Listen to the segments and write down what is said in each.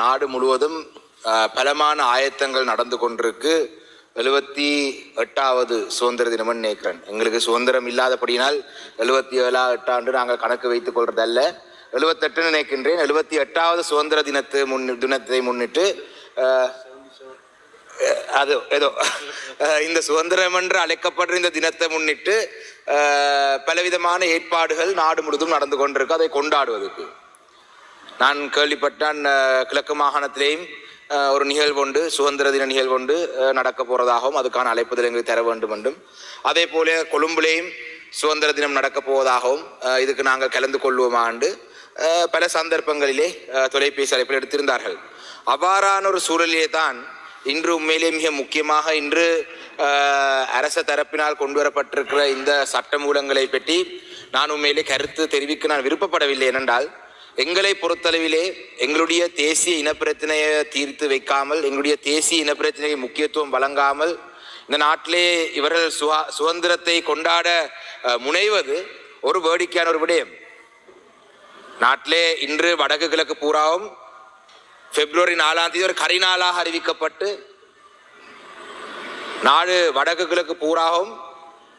நாடு முழுவதும் பலமான ஆயத்தங்கள் நடந்து கொண்டிருக்கு. எழுபத்தி எட்டாவது சுதந்திர தினம்னு நினைக்கிறேன். எங்களுக்கு சுதந்திரம் இல்லாதபடியினால் எழுபத்தி ஏழா எட்டாண்டு நாங்கள் கணக்கு வைத்துக் கொள்றதல்ல. எழுபத்தெட்டுன்னு நினைக்கின்றேன். எழுபத்தி எட்டாவது சுதந்திர தினத்தை முன் தினத்தை முன்னிட்டு அது ஏதோ இந்த சுதந்திரம் என்று அழைக்கப்படுற இந்த தினத்தை முன்னிட்டு பலவிதமான ஏற்பாடுகள் நாடு முழுவதும் நடந்து கொண்டிருக்கு. அதை கொண்டாடுவதற்கு. நான் கேள்விப்பட்டான் கிழக்கு மாகாணத்திலேயும் ஒரு நிகழ்வு உண்டு சுதந்திர தின நிகழ்வு உண்டு நடக்க போகிறதாகவும் அதுக்கான அழைப்புதல் எங்களுக்கு தர வேண்டும் என்றும். அதே போல கொழும்புலேயும் சுதந்திர தினம் நடக்க போவதாகவும் இதுக்கு நாங்கள் கலந்து கொள்வோமாண்டு பல சந்தர்ப்பங்களிலே தொலைபேசி அழைப்பில் எடுத்திருந்தார்கள். அவ்வாறான ஒரு சூழலிலே தான் இன்று உண்மையிலே மிக முக்கியமாக இன்று அரச தரப்பினால் கொண்டு வரப்பட்டிருக்கிற இந்த சட்டமூலங்களை பற்றி நான் உண்மையிலே கருத்து தெரிவிக்க நான் விருப்பப்படவில்லை. ஏனென்றால் எங்களை பொறுத்தளவிலே எங்களுடைய தேசிய இனப்பிரச்சனையை தீர்த்து வைக்காமல் எங்களுடைய தேசிய இனப்பிரச்சனைக்கு முக்கியத்துவம் வழங்காமல் இந்த நாட்டிலே இவர்கள் சுகா சுதந்திரத்தை கொண்டாட முனைவது ஒரு வேடிக்கையான ஒரு விடயம். நாட்டிலே இன்று வடக்கு கிழக்கு பூராவும் பிப்ரவரி நாலாம் தேதி ஒரு கரிநாளாக அறிவிக்கப்பட்டு நாடு வடக்கு கிழக்கு பூராகவும்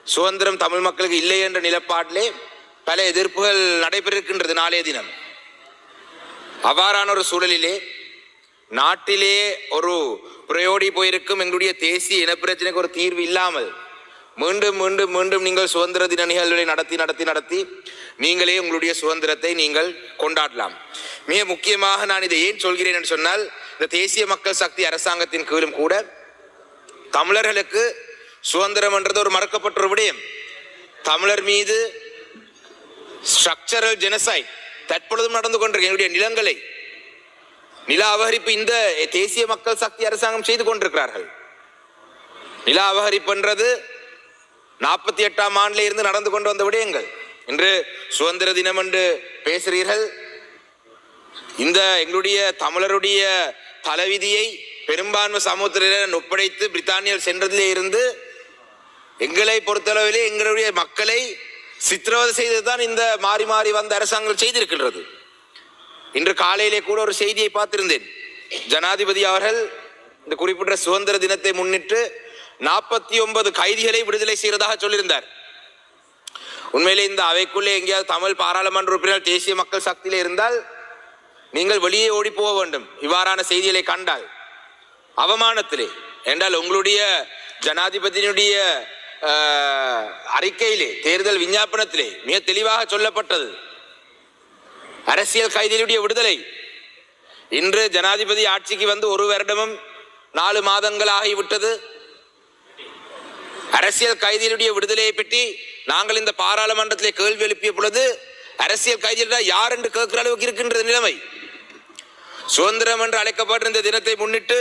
சுதந்திரம் தமிழ் மக்களுக்கு இல்லை என்ற நிலப்பாட்டிலே பல எதிர்ப்புகள் நடைபெற்றிருக்கின்றது நாளைய தினம். அவ்வாறான ஒரு சூழலிலே நாட்டிலே ஒரு புரையோடி போயிருக்கும் எங்களுடைய தேசிய இனப்பிரச்சனைக்கு ஒரு தீர்வு இல்லாமல் மீண்டும் மீண்டும் மீண்டும் நீங்கள் சுதந்திர தின நிகழ்வுகளை நடத்தி நடத்தி நடத்தி நீங்களே உங்களுடைய சுதந்திரத்தை நீங்கள் கொண்டாடலாம். மிக முக்கியமாக நான் இதை ஏன் சொல்கிறேன் என்று சொன்னால் இந்த தேசிய மக்கள் சக்தி அரசாங்கத்தின் கீழும் கூட தமிழர்களுக்கு சுதந்திரம் என்றது ஒரு மறக்கப்பட்ட ஒரு விடயம். தமிழர் மீது ஸ்ட்ரக்சரல் ஜெனசைட் தற்பொழுதும் நடந்து கொண்டிருக்க எங்களுடைய நிலங்களை. நில அபகரிப்பு இந்த தேசிய மக்கள் சக்தி அரசாங்கம் செய்து கொண்டிருக்கிறார்கள். நில அபகரிப்புன்றது நாற்பத்தி எட்டாம் ஆண்டுல இருந்து நடந்து கொண்டு வந்த விடயங்கள். இன்று சுதந்திர தினம் என்று பேசுகிறீர்கள். இந்த எங்களுடைய தமிழருடைய தலைவிதியை பெரும்பான்மை சமூகத்தினர் ஒப்படைத்து பிரித்தானியர் சென்றதிலே இருந்து எங்களை பொறுத்தளவிலே எங்களுடைய மக்களை சித்திரவதை செய்ததுதான் இந்த மாறி மாறி வந்த அரசாங்கம் செய்திருக்கின்றது. இன்று காலையிலே கூட ஒரு செய்தியை பார்த்திருந்தேன். ஜனாதிபதி அவர்கள் இந்த குறிப்பிட்ட சுதந்திர தினத்தை முன்னிட்டு நாற்பத்தி ஒன்பது கைதிகளை விடுதலை செய்வதாக சொல்லியிருந்தார். உண்மையிலே இந்த அவைக்குள்ளே எங்கேயாவது தமிழ் பாராளுமன்ற உறுப்பினர் தேசிய மக்கள் சக்தியில் இருந்தால் நீங்கள் வெளியே ஓடி போக வேண்டும். இவ்வாறான செய்திகளை கண்டால் அவமானத்திலே. என்றால் உங்களுடைய ஜனாதிபதியினுடைய அறிக்கையிலே தேர்தல் விஞ்ஞாபனத்திலே மிக தெளிவாக சொல்லப்பட்டது. அரசியல் கைதிகளுடைய விடுதலை. இன்று ஜனாதிபதி ஆட்சிக்கு வந்து ஒரு வருடமும் நாலு மாதங்கள் ஆகிவிட்டது அரசியல் கைதிகளுடைய விடுதலையை பற்றி நாங்கள் இந்த பாராளுமன்றத்திலே கேள்வி எழுப்பிய பொழுது அரசியல் கைதிகள் யார் என்று கேட்கிற அளவுக்கு இருக்கின்றது நிலைமை. சுதந்திரம் என்று அழைக்கப்பட்டிருந்த தினத்தை முன்னிட்டு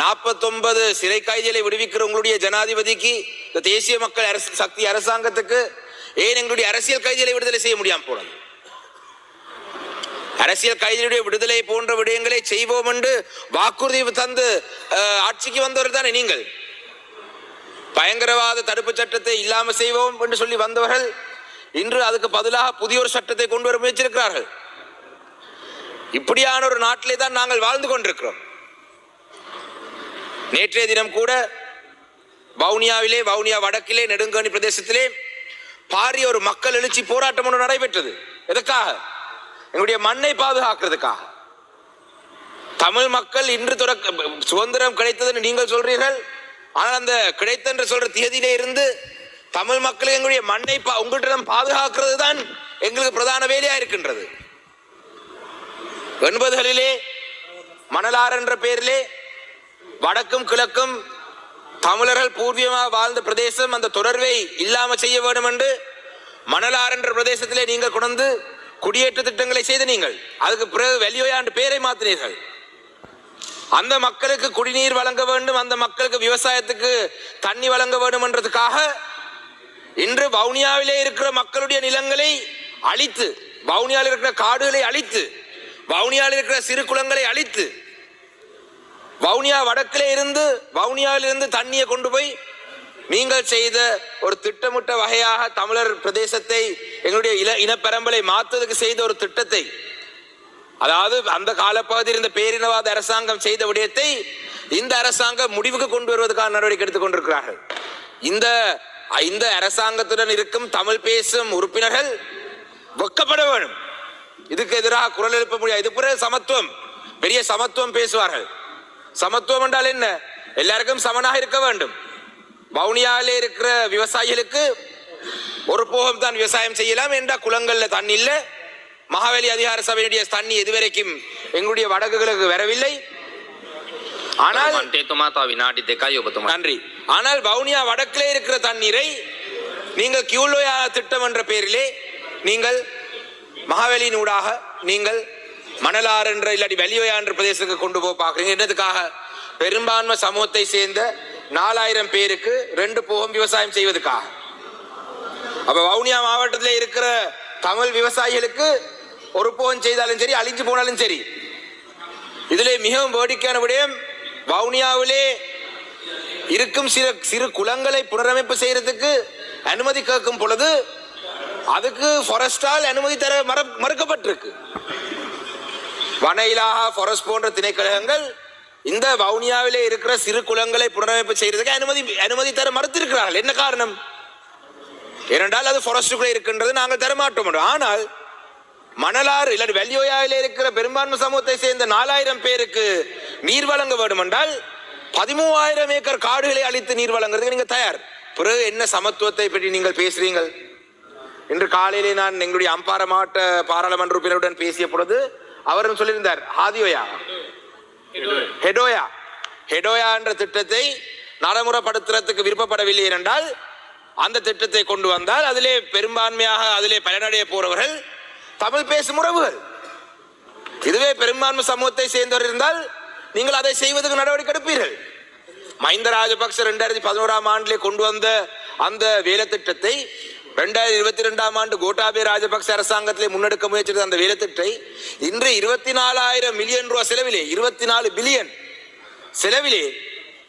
நாற்பத்தொன்பது சிறை கைதிகளை விடுவிக்கிற உங்களுடைய ஜனாதிபதிக்கு இந்த தேசிய மக்கள் அரசு சக்தி அரசாங்கத்துக்கு ஏன் எங்களுடைய அரசியல் கைதிகளை விடுதலை செய்ய முடியாம போனது? அரசியல் கைதிகளுடைய விடுதலை போன்ற விடயங்களை செய்வோம் என்று வாக்குறுதி தந்து ஆட்சிக்கு வந்தவர் தானே நீங்கள்? பயங்கரவாத தடுப்பு சட்டத்தை இல்லாம செய்வோம் என்று சொல்லி வந்தவர்கள் இன்று அதுக்கு பதிலாக புதிய ஒரு சட்டத்தை கொண்டு வர முயற்சிருக்கிறார்கள் இப்படியான ஒரு நாட்டிலே தான் நாங்கள் வாழ்ந்து கொண்டிருக்கிறோம். நேற்றைய தினம் கூட வவுனியாவிலே வவுனியா வடக்கிலே நெடுங்கணி பிரதேசத்திலே பாரிய ஒரு மக்கள் எழுச்சி போராட்டம் ஒன்று நடைபெற்றது. எதுக்காக எங்களுடைய மண்ணை பாதுகாக்கிறதுக்காக. தமிழ் மக்கள் இன்று தொடக்க சுதந்திரம் கிடைத்ததுன்னு நீங்கள் சொல்றீர்கள். ஆனால் அந்த கிடைத்த என்று சொல்ற தேதியிலே இருந்து தமிழ் மக்கள் எங்களுடைய மண்ணை பா- உங்களிடம் பாதுகாக்கிறது தான் எங்களுக்கு பிரதான வேலையா இருக்கின்றது. எண்பதுகளிலே மணலார் என்ற பெயரிலே வடக்கும் கிழக்கும் தமிழர்கள் பூர்வீகமாக வாழ்ந்த பிரதேசம் அந்த தொடர்பை இல்லாம செய்ய வேண்டும் என்று மணலார் என்ற பிரதேசத்திலே நீங்கள் கொண்டு குடியேற்ற திட்டங்களை செய்த நீங்கள். அதுக்கு பிறகு வெளியோயாண்டு பேரை மாத்தினீர்கள். அந்த மக்களுக்கு குடிநீர் வழங்க வேண்டும் அந்த மக்களுக்கு விவசாயத்துக்கு தண்ணி வழங்க வேண்டும் என்றதுக்காக இன்று வவுனியாவிலே இருக்கிற மக்களுடைய நிலங்களை அழித்து வவுனியாவில் இருக்கிற காடுகளை அழித்து வவுனியாவில் இருக்கிற சிறு குளங்களை அழித்து வவுனியா வடக்கிலே இருந்து வவுனியாவிலிருந்து தண்ணியை கொண்டு போய் நீங்கள் செய்த ஒரு திட்டமிட்ட வகையாக தமிழர் பிரதேசத்தை எங்களுடைய இன இனப்பெரம்பலை மாற்றுவதற்கு செய்த ஒரு திட்டத்தை அதாவது அந்த காலப்பகுதியில் இருந்த பேரினவாத அரசாங்கம் செய்த விடயத்தை இந்த அரசாங்கம் முடிவுக்கு கொண்டு வருவதற்கான நடவடிக்கை எடுத்துக் கொண்டிருக்கிறார்கள். இந்த இந்த அரசாங்கத்துடன் இருக்கும் தமிழ் பேசும் உறுப்பினர்கள் வெக்கப்பட வேண்டும். இதுக்கு எதிராக குரல் எழுப்ப முடியாது. இது பிற சமத்துவம் பெரிய சமத்துவம் பேசுவார்கள். சமத்துவம் என்றால் என்ன? எல்லாருக்கும் சமனாக இருக்க வேண்டும். வவுனியாவில் இருக்கிற விவசாயிகளுக்கு ஒரு போகம் தான் விவசாயம் செய்யலாம் என்றால் குளங்களில் தண்ணி இல்லை. மகாவலி அதிகார சபையுடைய தண்ணி இதுவரைக்கும் எங்களுடைய வடக்குகளுக்கு வரவில்லை. ஆனால் நன்றி. ஆனால் வவுனியா வடக்கிலே இருக்கிற தண்ணீரை நீங்கள் கியூலோயா திட்டம் என்ற பெயரிலே நீங்கள் மகாவலியின் ஊடாக நீங்கள் மணலாறு என்ற இல்லாட்டி வெளியோயா பிரதேசத்துக்கு கொண்டு போக பார்க்குறீங்க. என்னதுக்காக? பெரும்பான்மை சமூகத்தை சேர்ந்த நாலாயிரம் பேருக்கு ரெண்டு போகம் விவசாயம் செய்வதுக்காக. அப்ப வவுனியா மாவட்டத்தில் இருக்கிற தமிழ் விவசாயிகளுக்கு ஒரு போகம் செய்தாலும் சரி அழிஞ்சு போனாலும் சரி இதிலே மிகவும் வேடிக்கையான விடயம் வவுனியாவிலே இருக்கும் சில சிறு குளங்களை புனரமைப்பு செய்யறதுக்கு அனுமதி கேட்கும் பொழுது அதுக்கு ஃபாரஸ்டால் அனுமதி தர மறு மறுக்கப்பட்டிருக்கு. வன இலாகா ஃபாரஸ்ட் போன்ற திணைக்கழகங்கள் இந்த வவுனியாவிலே இருக்கிற சிறு குளங்களை புனரமைப்பு செய்யறதுக்கு அனுமதி அனுமதி தர மறுத்திருக்கிறார்கள். என்ன காரணம்? ஏனென்றால் அது ஃபாரஸ்டுக்குள்ளே இருக்கின்றது நாங்கள் தரமாட்டோம் ஆனால் மணலாறு இல்லாட்டி வெள்ளியோயாவிலே இருக்கிற பெரும்பான்மை சமூகத்தை சேர்ந்த நாலாயிரம் பேருக்கு நீர் வழங்க வேண்டும் என்றால் பதிமூவாயிரம் ஏக்கர் காடுகளை அழித்து நீர் வழங்குறதுக்கு நீங்க தயார். பிறகு என்ன சமத்துவத்தை பற்றி நீங்கள் பேசுறீங்கள்? இன்று காலையிலே நான் எங்களுடைய அம்பார மாவட்ட பாராளுமன்ற உறுப்பினருடன் பேசிய பொழுது அவர் சொல்லியிருந்தார் ஹாதியோயா? ஹெடோயா. ஹெடோயா என்ற திட்டத்தை நடைமுறைப்படுத்துறதுக்கு விருப்பப்படவில்லை என்றால் அந்த திட்டத்தை கொண்டு வந்தால் அதிலே பெரும்பான்மையாக அதிலே பயனடைய போறவர்கள் தமிழ் பேசும் உறவுகள். இதுவே பெரும்பான்மை சமூகத்தை சேர்ந்தவர் இருந்தால் நீங்கள் அதை செய்வதற்கு நடவடிக்கை எடுப்பீர்கள். மஹிந்த ராஜபக்ச ரெண்டாயிரத்தி பதினோராம் ஆண்டிலே கொண்டு வந்த அந்த வேலை திட்டத்தை ரெண்டாயிரத்தி இருபத்தி ரெண்டாம் ஆண்டு கோட்டாபே ராஜபக்ச அரசாங்கத்திலே முன்னெடுக்க முயற்சித்த அந்த வேலைத்திட்டை இன்று இருபத்தி நாலாயிரம் மில்லியன் ரூபாய் செலவிலே இருபத்தி நாலு பில்லியன் செலவிலே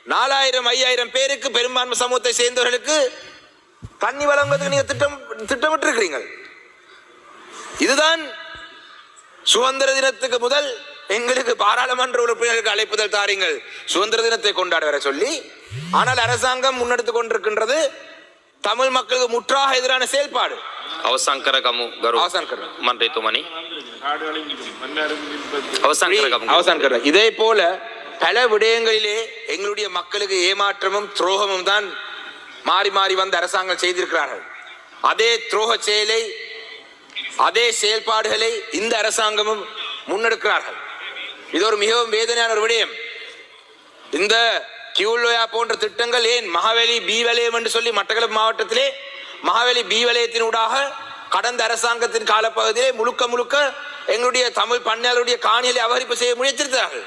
நாலாயிரம் ஐயாயிரம் பேருக்கு பெரும்பான்மை சமூகத்தை சேர்ந்தவர்களுக்கு தண்ணி வழங்குவதற்கு நீங்க திட்டம் திட்டமிட்டு இருக்கிறீர்கள் இதுதான் சுதந்திர தினத்துக்கு முதல் எங்களுக்கு பாராளுமன்ற உறுப்பினர்களுக்கு அழைப்புதல் தாருங்கள். சுதந்திர தினத்தை கொண்டாட வர சொல்லி ஆனால் அரசாங்கம் முன்னெடுத்துக் கொண்டிருக்கின்றது தமிழ் மக்களுக்கு முற்றாக எதிரான செயல்பாடு අවසං කරගමු ගරු අවසන් කරමු. මන්ත්‍රීතුමනි අවසං කරගමු அவசான் கருத இதே போல பல விடயங்களிலே எங்களுடைய மக்களுக்கு ஏமாற்றமும் துரோகமும் தான் மாறி மாறி வந்த அரசாங்கம் செய்திருக்கிறார்கள் அதே துரோக செயலை அதே செயல்பாடுகளை இந்த அரசாங்கமும் முன்னெடுக்கிறார்கள் இது ஒரு மிகவும் வேதனையான ஒரு விடயம் இந்த கியூலோயா போன்ற திட்டங்கள் ஏன் மகாவலி பி வலயம் என்று சொல்லி மட்டக்களப்பு மாவட்டத்திலே மகாவலி பி வலயத்தினூடாக கடந்த அரசாங்கத்தின் காலப்பகுதியிலே முழுக்க முழுக்க எங்களுடைய தமிழ் பண்ணையாளருடைய காணிகளை அபகரிப்பு செய்ய முயற்சித்தார்கள்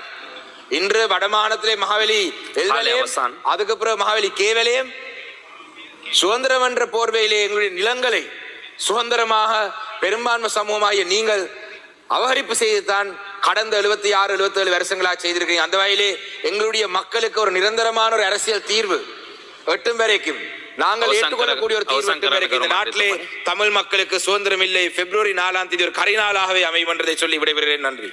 இன்று வடமாகாணத்திலே மகாவலி எல் வலயம் அவசான். அதுக்கு பிறகு மகாவலி கே வலயம் சுதந்திரம் என்ற போர்வையிலே எங்களுடைய நிலங்களை சுதந்திரமாக பெரும்பான்மை சமூகமாகிய நீங்கள் அபகரிப்பு செய்துதான் கடந்த எழுபத்தி ஆறு எழுபத்தி ஏழு வருஷங்களாக செய்திருக்கீங்க அந்த வகையிலே எங்களுடைய மக்களுக்கு ஒரு நிரந்தரமான ஒரு அரசியல் தீர்வு எட்டும் வரைக்கும். நாங்கள் ஏற்றுக்கொள்ளக்கூடிய ஒரு தீர்வு எட்டும் வரைக்கும். இந்த நாட்டிலே தமிழ் மக்களுக்கு சுதந்திரம் இல்லை. பிப்ரவரி நாலாம் தேதி ஒரு கரிநாளாகவே அமையும் என்றதை சொல்லி விடைபெறுகிறேன். நன்றி.